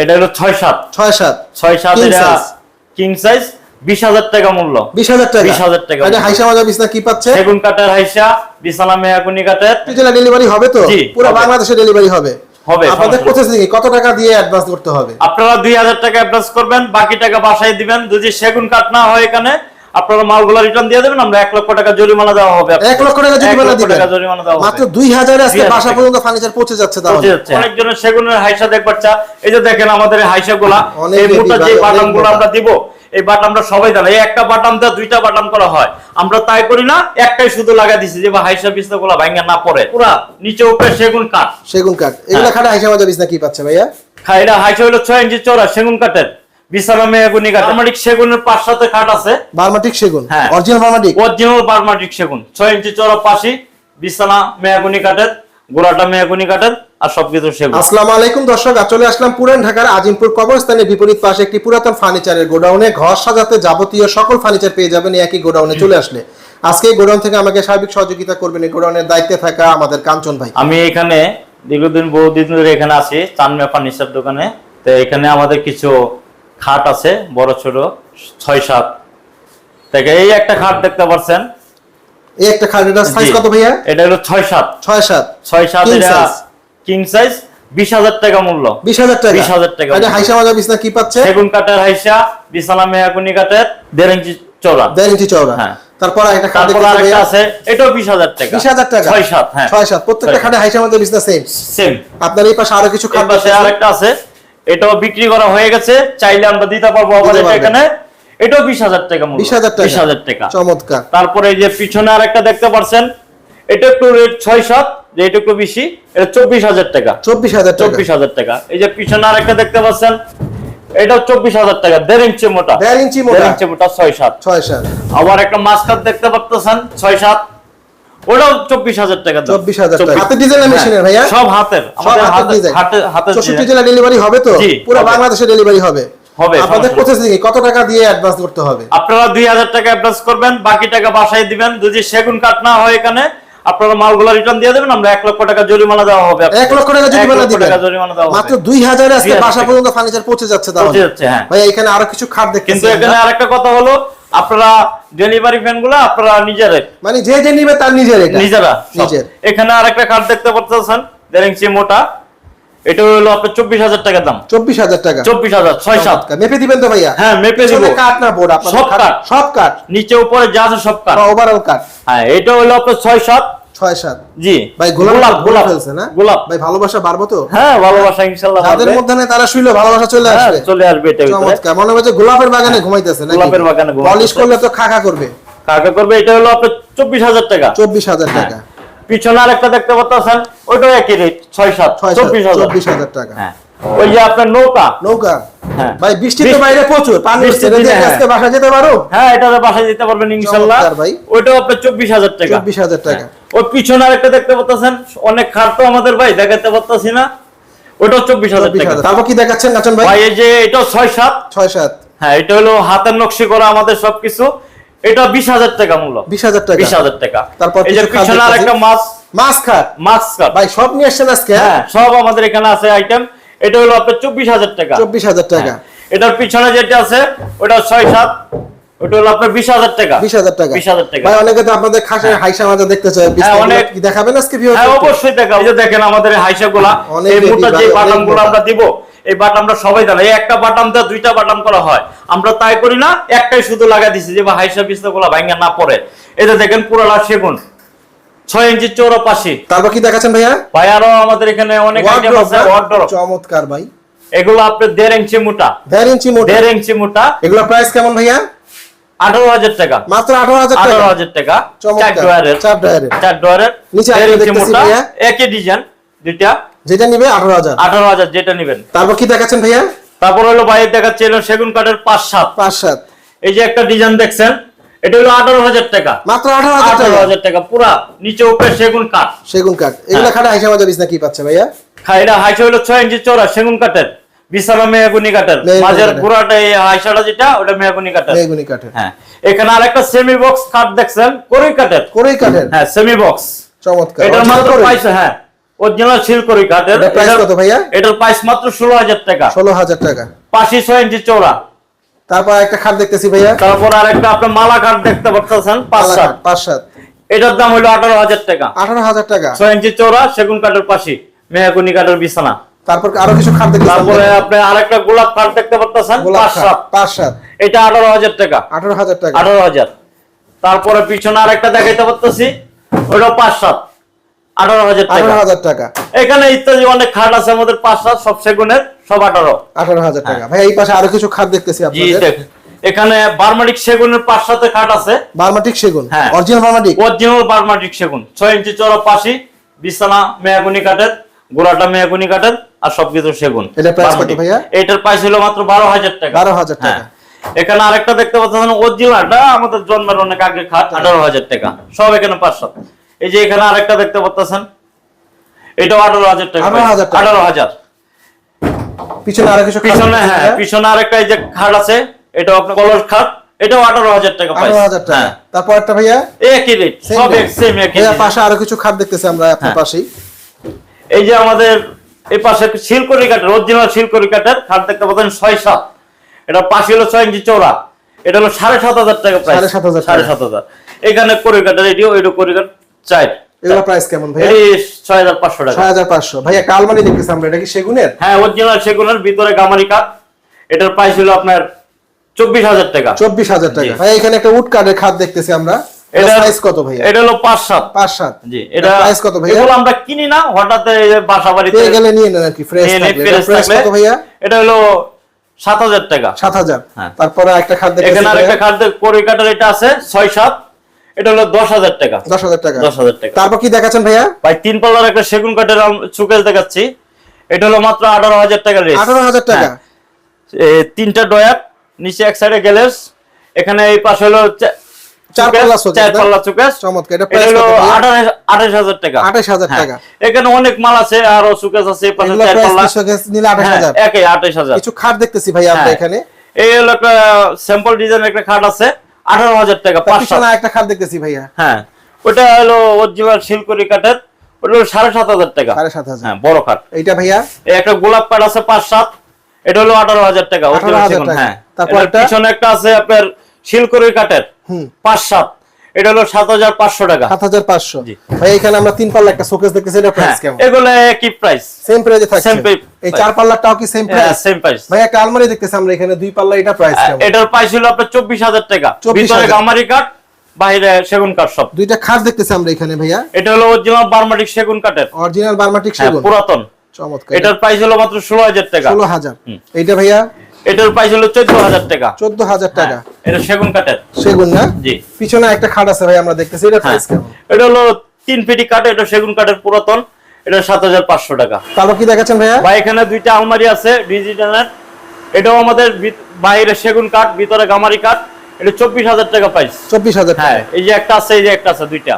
এটা হলো ছয় সাত। ছয় সাত। ছয় সাত এটা কিং সাইজ বিশ হাজার টাকা মূল্য। বিশ হাজার টাকা। 20,000 টাকা। এটা হাইসা মাজা বিছনা কি পাচ্ছে? সেগুন কাঠের হাইসা বিছানা মেয়াকুনি কাঠের ডেলিভারি হবে তো? পুরো বাংলাদেশে ডেলিভারি হবে। হবে, আপনাদের। কত টাকা দিয়ে অ্যাডভান্স করতে হবে? আপনারা দুই হাজার টাকা অ্যাডভান্স করবেন বাকি টাকা বাসায় দিবেন। যদি সেগুন কাঠ না হয় এখানে আপনারা মালগুলো রিটার্ন দিয়ে দেবেন আমরা এক লক্ষ টাকা জরিমানা দেওয়া হবে এক লক্ষ টাকা জরিমানা দিবেন। জরিমানা দেওয়া মাত্র দুই হাজারে আজকে বাসা পর্যন্ত ফার্নিচার পৌঁছে যাচ্ছে তাহলে। পৌঁছে যাচ্ছে। অনেকজনের সেগুনের হাইসা দেখবার চা এই যে দেখেন আমাদের এই হাইসা গুলা এই মোটা যে বাটামগুলো আমরা দিব এই বাটাম আমরা সবাই জানি। এই একটা বাটাম দিয়ে দুইটা বাটাম করা হয়। আমরা তাই করি না একটাই শুধু লাগা দিছি যে বা হাইসা বিছনা গুলা ভাঙ্গা না পড়ে। পুরা নিচে উপরে সেগুন কাঠ। সেগুন কাঠ। এগুলা হ্যাঁ। খাটে হাইসা মাজা বিছনা কি পাচ্ছে ভাইয়া? হ্যাঁ এটা হাইসা হলো ছয় ইঞ্চি চড়া সেগুন কাঠের। বিছানা মেয়াগুনি কাঠ আমাদের সেগুনের পাঁচ সাথে খাট আছে। বার্মাটিক সেগুন? হ্যাঁ। অরিজিনাল বার্মাটিক? অরিজিনাল বার্মাটিক সেগুন। ছয় ইঞ্চি চড়া পাশি বিছানা মেয়াগুনি কাঠের গোড়াটা কাঠের আর সবকিছু সেগুন। আসসালামু আলাইকুম দর্শক চলে আসলাম পুরান ঢাকার আজিমপুর কবরস্থানের বিপরীত পাশে একটি পুরাতন ফার্নিচারের গোডাউনে। ঘর সাজাতে যাবতীয় সকল ফার্নিচার পেয়ে যাবেন একই গোডাউনে চলে আসলে। আজকে গোডাউন থেকে আমাকে সার্বিক সহযোগিতা করবেন এই গোডাউনের দায়িত্বে থাকা আমাদের কাঞ্চন ভাই। আমি এখানে দীর্ঘদিন বহুদিন ধরে এখানে আছি চানমিয়া ফার্নিচার দোকানে। তো এখানে আমাদের কিছু খাট আছে বড় ছোট ছয় সাত। থেকে এই একটা খাট দেখতে পাচ্ছেন এই একটা খাটের সাইজ কত ভাইয়া? এটা হলো ছয় সাত। ছয় সাত। ছয় সাত এটা কিং সাইজ বিশ হাজার টাকা মূল্য। বিশ হাজার টাকা। 20,000 টাকা। এটা হাইসা মাজা বিছনা কি পাচ্ছে? সেগুন কাঠের হাইসা বিছানা মেয়াকুনি কাঠের দেড় ইঞ্চি চৌড়া দেড় ইঞ্চি চওড়া। হ্যাঁ। তারপর একটা খাট দেখতে আছে এটাও বিশ হাজার টাকা। বিশ হাজার টাকা। ছয় সাত হ্যাঁ। ছয় সাত। প্রত্যেকটা খাটে হাইসা সেম সেম আপনার এই পাশে আরও কিছু খাট দেখতেছি। আরেকটা আছে। এটাও বিক্রি করা হয়ে গেছে চাইলে আমরা দিতে পারব আবার এটা এখানে। এটাও বিশ হাজার টাকা মূল্য। বিশ হাজার টাকা। বিশ হাজার টাকা। চমৎকার। তারপরে এই যে পিছনে আরেকটা দেখতে পাচ্ছেন এটা একটু রেট ছয় সাত যে এটা একটু বেশি এটা চব্বিশ হাজার টাকা। চব্বিশ হাজার চব্বিশ হাজার টাকা। এই যে পিছনে আর একটা দেখতে পাচ্ছেন এটাও চব্বিশ হাজার টাকা দেড় ইঞ্চি মোটা। দেড় ইঞ্চি মোটা। দেড় ইঞ্চি মোটা ছয় সাত ছয় সাত আবার একটা মাস্কার দেখতে পাচ্ছেন ছয় সাত ওটাও চব্বিশ হাজার টাকা চব্বিশ হাজার টাকা। 24 হাতের ডিজাইনের হ্যাঁ, মেশিনের ভাইয়া? সব হাতের। হাতে হাতে চৌষট্টি জেলা ডেলিভারি হবে তো? পুরো বাংলাদেশে ডেলিভারি হবে? হবে, আপনাদের প্রসেসিং কত টাকা দিয়ে অ্যাডভান্স করতে হবে? আপনারা দুই হাজার টাকা অ্যাডভান্স করবেন বাকি টাকা বাসায় দিবেন। যদি সেগুন কাঠ না হয় এখানে আপনারা মালগুলো রিটার্ন দিয়ে দেবেন আমরা এক লক্ষ টাকা জরিমানা দেওয়া হবে এক লক্ষ টাকা জরিমানা দিবেন। জরিমানা দেওয়া মাত্র হবে দুই হাজারে আজকে 2000 বাসা পর্যন্ত ফার্নিচার পৌঁছে যাচ্ছে তাহলে। পৌঁছে যাচ্ছে, হ্যাঁ। ভাই এখানে আরও কিছু খাট কিন্তু এখানে। আরেকটা কথা হলো আপনারা ডেলিভারি ভ্যানগুলো আপনারা নিজেরা মানে যে যে নিবে তার নিজের নিজেরা নিজের। এখানে আরেকটা কার্ড দেখতে পাচ্ছেন দেখেন সে মোটা এটা হলো আপনার চব্বিশ হাজার টাকা দাম। চব্বিশ হাজার টাকা। চব্বিশ হাজার ছয় সাত। মেপে দিবেন তো ভাইয়া। হ্যাঁ মেপে দিব। কাঠ না বোর্ড আপনার সব কাঠ। সব কাঠ নিচে উপরে যা আছে সব কাঠ ওভারঅল কাঠ হ্যাঁ এটা হলো আপনার ছয় সাত। ছয় সাত। জি। ভাই গোলাপ গোলাপ ফেলছে না? গোলাপ। ভাই ভালোবাসা বাড়বো তো? হ্যাঁ ভালোবাসা ইনশাল্লাহ তাদের মধ্যে না তারা শুইলে ভালোবাসা চলে হ্যাঁ, আসবে। চলে আসবে এটা চমৎকার। মনে হয় যে গোলাপের বাগানে ঘুমাইতেছে নাকি? গোলাপের বাগানে। পলিশ করলে তো খাকা করবে। খাকা করবে এটা হলো আপনার চব্বিশ হাজার টাকা। চব্বিশ হাজার হ্যাঁ। টাকা। পিছনে আরেকটা দেখতে পাচ্ছেন ওইটাও একই রেট ছয় সাত চব্বিশ হাজার টাকা। হ্যাঁ। ওই যে আপনার নৌকা। নৌকা? হ্যাঁ। ভাই বৃষ্টি তো বাইরে প্রচুর। পানি বৃষ্টির ছেড়ে দিয়ে দিনে, আজকে বাসা যেতে পারো? হ্যাঁ যেতে পারবেন ভাই। আপনার হাজার টাকা। টাকা। ওই পিছনে আরেকটা দেখতে পাচ্ছেন অনেক খাট তো আমাদের ভাই দেখাতে পারতাছি না। ওটাও চব্বিশ হাজার চব্বিশ টাকা। তারপর কি দেখাচ্ছেন নাচন ভাই? ভাই এই যে এটাও ছয় সাত। ছয় সাত। হ্যাঁ এটা হলো হাতের নকশি করা আমাদের সবকিছু। এটা বিশ হাজার টাকা মূল্য। বিশ হাজার টাকা। বিশ হাজার টাকা। তারপর এই যে পিছনে আর একটা মাছ। মাছ খাট। মাছ কাট ভাই সব নিয়ে আসছেন আজকে হ্যাঁ? সব আমাদের এখানে আছে আইটেম এটা হলো আপনার চব্বিশ হাজার টাকা। চব্বিশ হাজার টাকা। হ্যাঁ। এটার পিছনে যেটা আছে ওটা ছয় সাত ওটা হলো আপনার বিশ হাজার টাকা। বিশ হাজার টাকা। বিশ হাজার টাকা। ভাই অনেকে তো আপনাদের খাসের হাইসা মাজা দেখতে চায় বিস্তারিত অনেক- দেখাবেন আজকে ভিউয়ার হ্যাঁ অবশ্যই দেখা এই যে দেখেন আমাদের হাইসা গুলা এই মোটা যে ভাই, গুলো আমরা দিব এই বাটামটা সবাই জানে। এই একটা বাটাম দিয়ে দুইটা বাটাম করা হয়। আমরা তাই করি না একটাই শুধু লাগা দিছি যে বা হাইসা বিস্তা গুলা ভাঙ্গা না পড়ে। এটা দেখেন পুরোলা সেগুন। ছয় ইঞ্চি চৌড়া পাশি তারপর কি দেখাচ্ছেন ভাইয়া? ভাই আরও আমাদের এখানে অনেক আইটেম আছে ওয়ার্ডরোব চমৎকার ভাই। এগুলো আপনার দেড় ইঞ্চি মোটা। দেড় ইঞ্চি মোটা। দেড় ইঞ্চি মোটা। এগুলো প্রাইস কেমন ভাইয়া? আঠারো হাজার টাকা। মাত্র আঠারো হাজার আঠারো হাজার টাকা। চার চমৎকার ডয়ারের চার ডয়ারের চার ডয়ারের নিচে দেড় ইঞ্চি মোটা। ভাইয়া। একই ডিজাইন দুইটা। যেটা নিবে আঠারো হাজার। আঠারো হাজার যেটা নিবেন। তারপর কি দেখাচ্ছেন ভাইয়া? তারপর হলো বাইরে দেখাচ্ছে এলো সেগুন কাঠের পাঁচ সাত। পাঁচ সাত। এই যে একটা ডিজাইন দেখছেন এটা হলো আঠারো হাজার টাকা। মাত্র আঠারো হাজার হাজার টাকা পুরা নিচে উপরে সেগুন কাঠ। সেগুন কাঠ। এগুলো হ্যাঁ। খাটে হাইসা বিছনা কি পাচ্ছে ভাইয়া? হ্যাঁ এটা হাইসা হলো ছয় ইঞ্চি চড়া সেগুন কাঠের কাঠের। মাঝের পুরাটা এই হাইসাটা যেটা ওটা কাঠের। কাঠের। হ্যাঁ। এখানে আরেকটা সেমি বক্স কাঠ দেখছেন কাঠের। কোরই কাঠের? হ্যাঁ সেমি বক্স চমৎকার। মাত্র? পাইছে হ্যাঁ। অরিজিনাল শিলকড়ি কাঠের। এটা কত ভাইয়া? এটার প্রাইস মাত্র ষোলো হাজার টাকা। ষোলো হাজার টাকা। পাশি ছয় ইঞ্চি চৌড়া তারপর একটা খাট দেখতেছি ভাইয়া। তারপর আরেকটা আপনি মালা কাঠ দেখতে পাচ্ছেন পাঁচ সাত। পাঁচ সাত। এটার দাম হলো আঠারো হাজার টাকা। আঠারো হাজার টাকা। ছয় ইঞ্চি চৌড়া সেগুন কাঠের পাশি মেহাকুনি কাঠের বিছানা। তারপর আরও কিছু খাট দেখতেছি তারপরে আপনি আরেকটা গোলাপ খাট দেখতে পাচ্ছেন পাঁচ সাত। পাঁচ সাত। এটা আঠারো হাজার টাকা। আঠারো হাজার টাকা। আঠারো হাজার। তারপরে পিছনে আরেকটা দেখাইতে পারতেছি ওটা পাঁচ সাত। আঠারো হাজার আঠারো হাজার টাকা। এখানে ইত্যাদি অনেক খাট আছে আমাদের পাঁচ সাত সব সেগুনের। সব আঠারো। আঠারো হাজার টাকা। ভাই এই পাশে আরও কিছু খাট দেখতেছি হ্যাঁ। আপনাদের। এখানে বার্মাটিক সেগুনের পাঁচ সাথে খাট আছে। বার্মাটিক সেগুন? হ্যাঁ। অরিজিনাল বার্মাটিক অরিজিনাল বার্মাটিক সেগুন। ছয় ইঞ্চি চড়া পাশি বিছানা মেয়াগুনি কাঠের গোড়াটা মেয়াগুনি কাঠের আর সবকিছু সেগুন। এটার প্রাইস হলো মাত্র বারো হাজার টাকা। 12,000 টাকা। হ্যাঁ। এখানে আরেকটা দেখতে পাচ্ছেন অরিজিনালটা আমাদের জন্মের অনেক আগে খাট আঠারো হাজার টাকা। সব এখানে পাঁচশো। এই যে এখানে আরেকটা দেখতে পাচ্ছেন এটাও আঠারো হাজার টাকা। আঠারো হাজার। পিছনে আরও কিছু খাট পিছনে হ্যাঁ পিছনে আরেকটা এই যে খাট আছে এটাও আপনার কলস খাট এটাও আঠারো হাজার টাকা আঠারো price। হাজার টাকা। হ্যাঁ। তারপর একটা ভাইয়া? একই রেট সব সেম একই ভাইয়া পাশে আরও কিছু খাট দেখতেছি আমরা আপনার হ্যাঁ। পাশেই। এই যে আমাদের এই পাশে শিলকড়ি কাঠের অরিজিনাল শিলকড়ি কাঠের খাট দেখতে পাচ্ছেন ছয় সাত। এটা পাশে হলো ছয় ইঞ্চি চৌড়া এটা হলো সাড়ে সাত হাজার টাকা প্রাইস 7,500 টাকা। সাড়ে সাত হাজার। এখানে কড়ি কাঠের এটিও এটা কড়ি কাঠ চার। এগুলো প্রাইস কেমন হাজার পাঁচশো টাকা। ছয় হাজার পাঁচশো। ভাইয়া একটা আলমারি দেখতেছি আমরা এটা কি সেগুনের? হ্যাঁ অরিজিনাল সেগুনের ভিতরে গামারি কাঠ। এটার প্রাইস হলো আপনার চব্বিশ হাজার টাকা। চব্বিশ হাজার টাকা। জি। ভাইয়া এখানে একটা উড খাট দেখতেছি আমরা। এটা প্রাইস কত ভাইয়া? এটা হলো জি এটা প্রাইস কত ভাইয়া? এগুলো আমরা কিনি না হঠাৎ এই বাসা বাড়িতে পেয়ে গেলে নিয়ে নেন আর কি ফ্রেশ থাকলে। প্রাইস কত ভাইয়া? এটা হলো সাত হাজার টাকা। সাত হাজার। হ্যাঁ। তারপরে একটা খাট দেখতেছি এখানে আরেকটা খাদ্য কড়ি কাটার এটা আছে ছয় সাত। এটা হলো দশ হাজার টাকা। দশ হাজার টাকা। দশ হাজার টাকা। তারপর কি দেখাচ্ছেন ভাইয়া? ভাই তিন পাল্লার একটা সেগুন কাঠের চুকেস দেখাচ্ছি। এটা হলো মাত্র আঠারো হাজার টাকা রেট আঠারো হাজার টাকা। তিনটা ডয়ার নিচে এক সাইডে গ্যালেস এখানে এই পাশে হলো চার পাল্লা চার পাল্লা চুকেস চমৎকার, এটা এটা হলো কত ভাইয়া? আঠাশ আঠাশ হাজার টাকা। 28,000 হ্যাঁ। টাকা। এখানে অনেক মাল আছে আরও চুকেস আছে পাশে চার প্রাইস পাল্লা। শোকেস নিলে হ্যাঁ, একে কিছু খাট দেখতেছি আমরা হ্যাঁ। এখানে। এই হলো একটা স্যাম্পল ডিজাইন একটা খাট আছে। আঠারো হাজার টাকা পাঁচশো একটা খাট দেখতেছি ভাইয়া। হ্যাঁ ওটা হলো অরিজিনাল শিলকড়ি কাঠের ওটা হলো সাড়ে সাত হাজার টাকা। সাড়ে সাত হাজার। হ্যাঁ বড় খাট। এইটা ভাইয়া? এই একটা গোলাপ কাঠ আছে পাঁচ সাত এটা হলো আঠারো হাজার টাকা original 18,000 সেগুন, টাকা। হ্যাঁ তারপর পিছনে একটা আছে আপনার শিলকড়ি কাঠের হুম। পাঁচ সাত। এটা হলো সাত হাজার পাঁচশো টাকা। সাত হাজার পাঁচশো। ভাই এখানে আমরা তিন পাল্লা একটা শোকেস দেখতেছি এটা হ্যাঁ প্রাইস কেমন? এগুলো একই প্রাইস সেম প্রাইসে থাকছে। Price. এই চার পাল্লাটাও কি সেম প্রাইস সেম প্রাইস ভাই একটা আলমারি দেখতেছি আমরা এখানে দুই পাল্লা এটা প্রাইস কেমন? এটার প্রাইস হলো আপনার চব্বিশ হাজার টাকা। 24,000 ভিতরে গামারি কাঠ বাইরে সেগুন কাঠ সব। দুইটা খাট দেখতেছি আমরা এখানে ভাইয়া। এটা হলো অরিজিনাল বার্মাটিক সেগুন কাঠের। অরিজিনাল বার্মাটিক হ্যাঁ, সেগুন। পুরাতন। চমৎকার। এটার প্রাইস হলো মাত্র ষোলো হাজার টাকা। ষোলো হাজার। এইটা ভাইয়া? এটার প্রাইস হলো চোদ্দ হাজার টাকা। চোদ্দ হাজার টাকা। এটা সেগুন কাঠের। সেগুন না? জি। পিছনে একটা খাট আছে ভাই আমরা দেখতেছি। এটা হ্যাঁ। প্রাইস কেমন? এটা হলো তিন ফিটি কাঠ এটা সেগুন কাঠের পুরাতন। এটা সাত হাজার পাঁচশো টাকা। তারপর কি দেখাচ্ছেন ভাইয়া? বা এখানে দুইটা আলমারি আছে ডিজিটালের এটাও আমাদের বাইরে সেগুন কাঠ ভিতরে গামারি কাঠ। এটা চব্বিশ হাজার টাকা প্রাইস চব্বিশ হাজার হ্যাঁ এই যে একটা আছে এই যে একটা আছে দুইটা।